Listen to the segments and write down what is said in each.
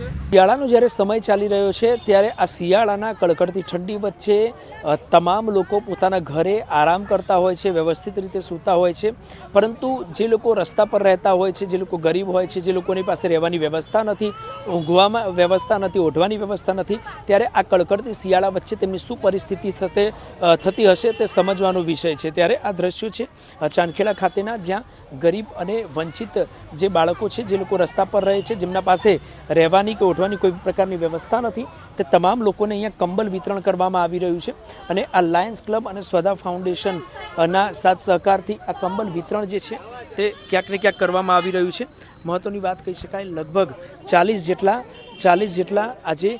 શિયાળાનો જ્યારે સમય ચાલી રહ્યો છે, ત્યારે આ શિયાળાના કડકડતી ઠંડી વચ્ચે તમામ લોકો પોતાના ઘરે આરામ કરતા હોય છે, વ્યવસ્થિત રીતે સૂતા હોય છે. પરંતુ જે લોકો રસ્તા પર રહેતા હોય છે, જે લોકો ગરીબ હોય છે, જે લોકોની પાસે રહેવાની વ્યવસ્થા નથી, ઊંઘવામાં વ્યવસ્થા નથી, ઓઢવાની વ્યવસ્થા નથી, ત્યારે આ કડકડતી શિયાળા વચ્ચે તેમની શું પરિસ્થિતિ થતે થતી હશે તે સમજવાનો વિષય છે. ત્યારે આ દ્રશ્યો છે ચાંદખેડા ખાતેના, જ્યાં ગરીબ અને વંચિત જે બાળકો છે, જે લોકો રસ્તા પર રહે છે, જેમના પાસે રહેવાની બેસવાની કે ઉઠવાની કોઈ પ્રકારની વ્યવસ્થા નથી, તે તમામ લોકોને અહીંયા કંબલ વિતરણ કરવામાં આવી રહ્યું છે. અને આ લાયન્સ ક્લબ અને સ્વદા ફાઉન્ડેશનના સાથ સહકારથી આ કંબલ વિતરણ જે છે, તે ક્યાંક ને ક્યાંક કરવામાં આવી રહ્યું છે. મહત્ત્વની વાત કહી શકાય, લગભગ ચાલીસ જેટલા ચાલીસ જેટલા આજે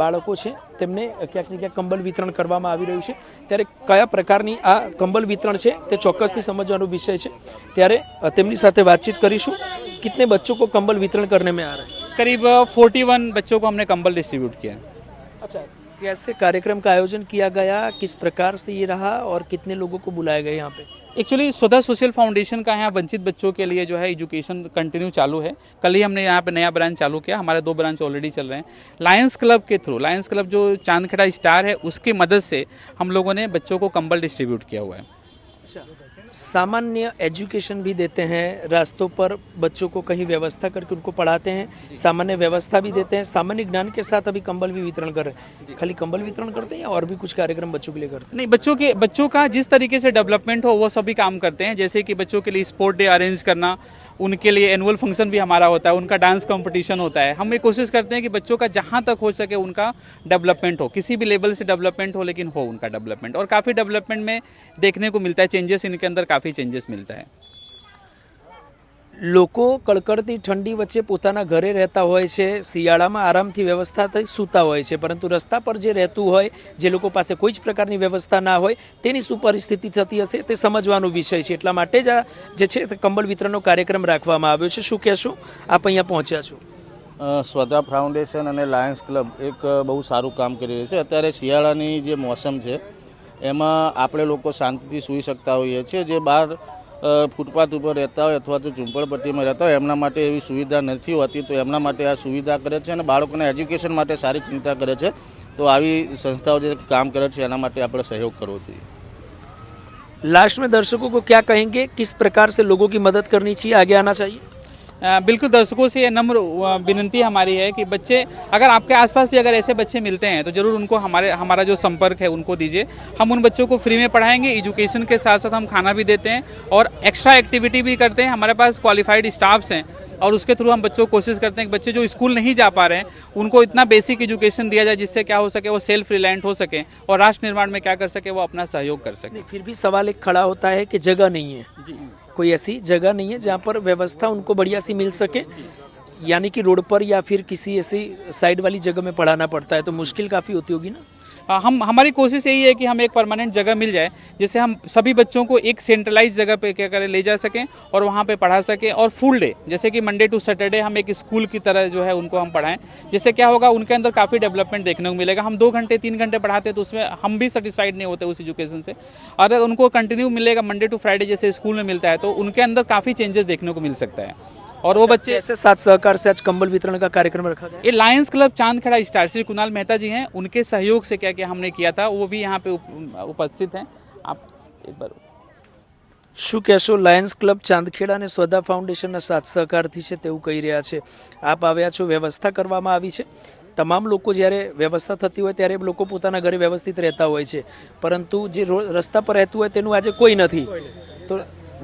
બાળકો છે, તેમને ક્યાંક ને ક્યાંક કંબલ વિતરણ કરવામાં આવી રહ્યું છે. ત્યારે કયા પ્રકારની આ કંબલ વિતરણ છે, તે ચોક્કસથી સમજવાનો વિષય છે. ત્યારે તેમની સાથે વાતચીત કરીશું. કિતને બચ્ચો કો કંબલ વિતરણ કરને મેં આ રહે? करीब 41 बच्चों को हमने कंबल डिस्ट्रीब्यूट किया। है अच्छा कैसे कार्यक्रम का आयोजन किया गया किस प्रकार से ये रहा और कितने लोगों को बुलाया गया यहाँ पे? एक्चुअली स्वधा सोशल फाउंडेशन का यहाँ वंचित बच्चों के लिए जो है एजुकेशन कंटिन्यू चालू है। कल ही हमने यहाँ पे नया ब्रांच चालू किया हमारे दो ब्रांच ऑलरेडी चल रहे हैं। लायंस क्लब के थ्रू लायंस क्लब जो चांदखेड़ा स्टार है उसकी मदद से हम लोगों ने बच्चों को कंबल डिस्ट्रीब्यूट किया हुआ है। अच्छा। सामान्य एजुकेशन भी देते हैं, रास्तों पर बच्चों को कहीं व्यवस्था करके उनको पढ़ाते हैं, सामान्य व्यवस्था भी देते हैं, सामान्य ज्ञान के साथ अभी कंबल भी वितरण कर रहे हैं। खाली कंबल वितरण करते हैं या और भी कुछ कार्यक्रम बच्चों के लिए करते हैं? नहीं, बच्चों के, बच्चों का जिस तरीके से डेवलपमेंट हो, वो सभी काम करते हैं। जैसे कि बच्चों के लिए स्पोर्ट डे अरेंज करना उनके लिए एनुअल फ़ंक्शन भी हमारा होता है, उनका डांस कंपटीशन होता है। हम ये कोशिश करते हैं कि बच्चों का जहाँ तक हो सके उनका डेवलपमेंट हो। किसी भी लेवल से डेवलपमेंट हो, लेकिन हो उनका डेवलपमेंट और काफ़ी डेवलपमेंट में देखने को मिलता है चेंजेस इनके अंदर काफ़ी चेंजेस मिलता है। લોકો કડકડતી ઠંડી વચ્ચે પોતાના ઘરે રહેતા હોય છે, શિયાળામાં આરામથી વ્યવસ્થા થઈ સૂતા હોય છે, પરંતુ રસ્તા પર જે રહેતું હોય, જે લોકો પાસે કોઈ જ પ્રકારની વ્યવસ્થા ના હોય, તેની શું પરિસ્થિતિ થતી હશે તે સમજવાનો વિષય છે. એટલા માટે જ આ જે છે તે કંબલ વિતરણનો કાર્યક્રમ રાખવામાં આવ્યો છે. શું કહેશું? આપ અહીંયા પહોંચ્યા છો. સ્વતા ફાઉન્ડેશન અને લાયન્સ ક્લબ એક બહુ સારું કામ કરી રહ્યું છે. અત્યારે શિયાળાની જે મોસમ છે, એમાં આપણે લોકો શાંતિથી સૂઈ શકતા હોઈએ છીએ. જે બહાર ફૂટપાથ ઉપર રહેતા હોય અથવા તો ઝૂંપડપટ્ટીમાં રહેતા હોય એમના માટે એવી સુવિધા નથી હોતી તો એમના માટે આ સુવિધા કરે છે અને બાળકોના એજ્યુકેશન માટે સારી ચિંતા કરે છે તો આવી સંસ્થાઓ જે કામ કરે છે એના માટે આપણે સહયોગ કરવો જોઈએ लास्ट में दर्शकों को क्या कहेंगे किस प्रकार से लोगों की मदद करनी चाहिए आगे आना चाहिए अ, बिल्कुल दर्शकों से ये नम्र विनंती हमारी है कि बच्चे अगर आपके आसपास भी अगर ऐसे बच्चे मिलते हैं तो ज़रूर उनको हमारे हमारा जो संपर्क है उनको दीजिए। हम उन बच्चों को फ्री में पढ़ाएँगे एजुकेशन के साथ साथ हम खाना भी देते हैं और एक्स्ट्रा एक्टिविटी भी करते हैं। हमारे पास क्वालिफाइड स्टाफ्स हैं और उसके थ्रू हम बच्चों को कोशिश करते हैं कि बच्चे जो स्कूल नहीं जा पा रहे हैं उनको इतना बेसिक एजुकेशन दिया जाए जिससे क्या हो सके वो सेल्फ रिलायंट हो सके और राष्ट्र निर्माण में क्या कर सके वो अपना सहयोग कर सके। फिर भी सवाल एक खड़ा होता है कि जगह नहीं है। जी। कोई ऐसी जगह नहीं है जहाँ पर व्यवस्था उनको बढ़िया सी मिल सके। यानी कि रोड पर या फिर किसी ऐसी साइड वाली जगह में पढ़ाना पड़ता है तो मुश्किल काफ़ी होती होगी ना? हम, हमारी कोशिश यही है कि हमें एक परमानेंट जगह मिल जाए, जिससे हम सभी बच्चों को एक सेंट्रलाइज जगह पे क्या करें, ले जा सकें और वहाँ पे पढ़ा सकें और फुल डे जैसे कि मंडे टू सैटरडे हम एक स्कूल की तरह जो है उनको हम पढ़ाएँ, जिससे क्या होगा, उनके अंदर काफ़ी डेवलपमेंट देखने को मिलेगा। हम दो घंटे, तीन घंटे पढ़ाते तो उसमें हम भी सेटिस्फाइड नहीं होते उस एजुकेशन से। और उनको कंटिन्यू मिलेगा मंडे टू फ्राइडे जैसे स्कूल में मिलता है तो उनके अंदर काफ़ी चेंजेस देखने को मिल सकता है। और वो बच्चे ऐसे साथ सहकार से आज कंबल वितरण का कार्यक्रम रखा गया ये lions club Chandkheda star Shri Kunal Mehta ji हैं उनके सहयोग से क्या क्या हमने किया था वो भी यहाँ पे उप- उपस्थित हैं आप एक बार શું કહેશો લાયન્સ ક્લબ ચાંદખેડા અને સ્વદા ફાઉન્ડેશનના સાથ સહકારથી છે તેવું કહી રહ્યા છે આપ આવ્યા છો વ્યવસ્થા કરવામાં આવી છે તમામ લોકો જ્યારે વ્યવસ્થા થતી હોય ત્યારે લોકો પોતાના ઘરે વ્યવસ્થિત રહેતા હોય છે પરંતુ જે રો- રસ્તા પર રહેતું હોય તેનું આજે કોઈ નથી તો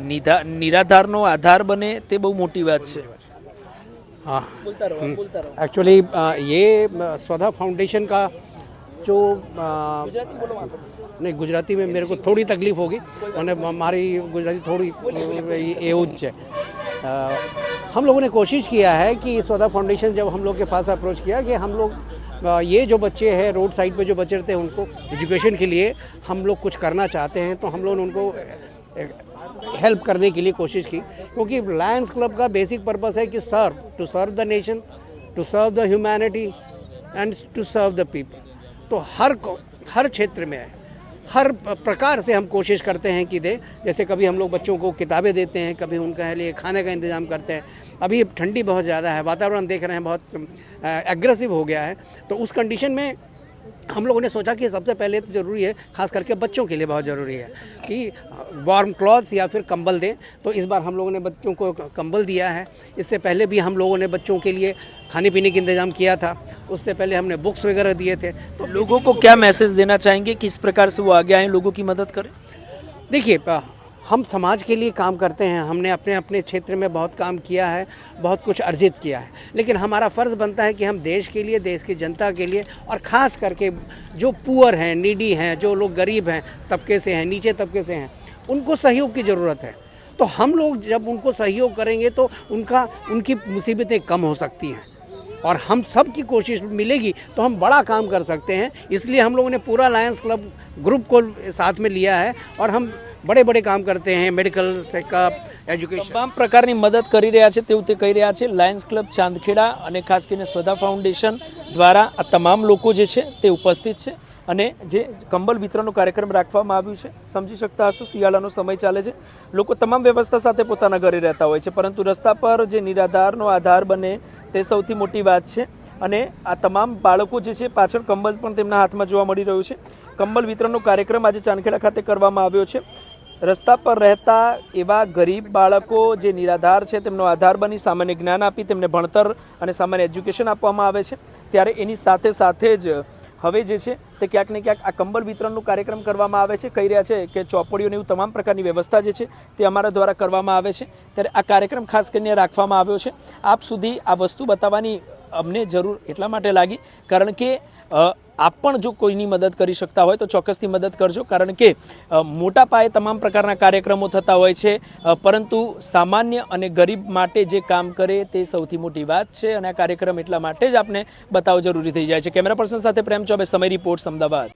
નિધા નિરાધારનો આધાર બને તે બહુ મોટી વાત છે हाँ બોલતા રહો બોલતા રહો एक्चुअली ये अ, स्वधा फाउंडेशन का जो अ, नहीं गुजराती में मेरे को थोड़ी तकलीफ होगी અને મારી गुजराती थोड़ी अ, એવું જ છે अ, हम लोगों ने कोशिश किया है कि स्वधा फाउंडेशन जब हम लोग के पास अप्रोच किया कि हम लोग अ, ये जो बच्चे हैं रोड साइड पे जो बच्चे रहते हैं उनको एजुकेशन के लिए हम लोग कुछ करना चाहते हैं तो हम लोग ने उनको हेल्प करने के लिए कोशिश की, क्योंकि लायंस क्लब का बेसिक पर्पस है कि serve to serve the nation to serve the humanity and to serve the people तो हर हर क्षेत्र में, हर प्रकार से हम कोशिश करते हैं कि दे, जैसे कभी हम लोग बच्चों को किताबें देते हैं, कभी उनके लिए खाने का इंतज़ाम करते हैं। अभी ठंडी बहुत ज़्यादा है, वातावरण देख रहे हैं, बहुत एग्रेसिव हो गया है। तो उस कंडीशन में हम लोगों ने सोचा कि सबसे पहले तो ज़रूरी है खास करके बच्चों के लिए बहुत ज़रूरी है कि वार्म क्लॉथ्स या फिर कंबल दें। तो इस बार हम लोगों ने बच्चों को कंबल दिया है। इससे पहले भी हम लोगों ने बच्चों के लिए खाने पीने का इंतज़ाम किया था। उससे पहले हमने बुक्स वगैरह दिए थे। तो लोगों को क्या मैसेज देना चाहेंगे? किस प्रकार से वो आगे आएँ? लोगों की मदद करें? देखिए हम समाज के लिए काम करते हैं, हमने अपने अपने क्षेत्र में बहुत काम किया है, बहुत कुछ अर्जित किया है। लेकिन हमारा फ़र्ज़ बनता है कि हम देश के लिए, देश की जनता के लिए और ख़ास करके जो पुअर हैं, नीडी हैं, जो लोग गरीब हैं, तबके से हैं, नीचे तबके से हैं, उनको सहयोग की ज़रूरत है। तो हम लोग जब उनको सहयोग करेंगे तो उनका, उनकी मुसीबतें कम हो सकती हैं और हम सब की कोशिश मिलेगी तो हम बड़ा काम कर सकते हैं। इसलिए हम लोगों ने पूरा लायंस क्लब ग्रुप को साथ में लिया है और हम બડે બડે કામ કરતે હૈ મેડિકલ ચેકઅપ એજ્યુકેશન તમામ પ્રકારની મદદ કરી રહ્યા છે તેવું તે કહી રહ્યા છે લાયન્સ ક્લબ ચાંદખેડા અને ખાસ કરીને સ્વધા ફાઉન્ડેશન દ્વારા આ તમામ લોકો જે છે તે ઉપસ્થિત છે અને જે કંબલ વિતરણનો કાર્યક્રમ રાખવામાં આવ્યું છે. સમજી શકતા હશો, શિયાળાનો સમય ચાલે છે. લોકો તમામ વ્યવસ્થા સાથે પોતાના ઘરે રહેતા હોય છે, પરંતુ રસ્તા પર જે નિરાધારનો આધાર બને તે સૌથી મોટી વાત છે. અને આ તમામ બાળકો જે છે પાછળ કંબલ પણ તેમના હાથમાં જોવા મળી રહ્યું છે. કંબલ વિતરણનો કાર્યક્રમ આજે ચાંદખેડા ખાતે કરવામાં આવ્યો છે. રસ્તા પર રહેતા એવા ગરીબ બાળકો જે નિરાધાર છે, તેમનો આધાર બની સામાન્ય જ્ઞાન આપી તેમને ભણતર અને સામાન્ય એજ્યુકેશન આપવામાં આવે છે. ત્યારે એની સાથે સાથે જ હવે જે છે, તે ક્યાંક ને ક્યાંક આ કંબલ વિતરણનો કાર્યક્રમ કરવામાં આવે છે. કહી રહ્યા છે કે ચોપડીઓને એવું તમામ પ્રકારની વ્યવસ્થા જે છે, તે અમારા દ્વારા કરવામાં આવે છે. ત્યારે આ કાર્યક્રમ ખાસ કરીને રાખવામાં આવ્યો છે. આપ સુધી આ વસ્તુ બતાવવાની અમને જરૂર એટલા માટે લાગી, કારણ કે આપ પણ જો કોઈની મદદ કરી શકતા હોય તો ચોક્કસથી મદદ કરજો, કારણ કે મોટા પાયે તમામ પ્રકારના કાર્યક્રમો થતા હોય છે પરંતુ સામાન્ય અને ગરીબ માટે જે કામ કરે તે સૌથી મોટી વાત છે અને આ કાર્યક્રમ એટલા માટે જ આપને બતાવો જરૂરી થઈ જાય છે. કેમેરા પર્સન સાથે પ્રેમ ચોબે, સમય રિપોર્ટ્સ અમદાવાદ.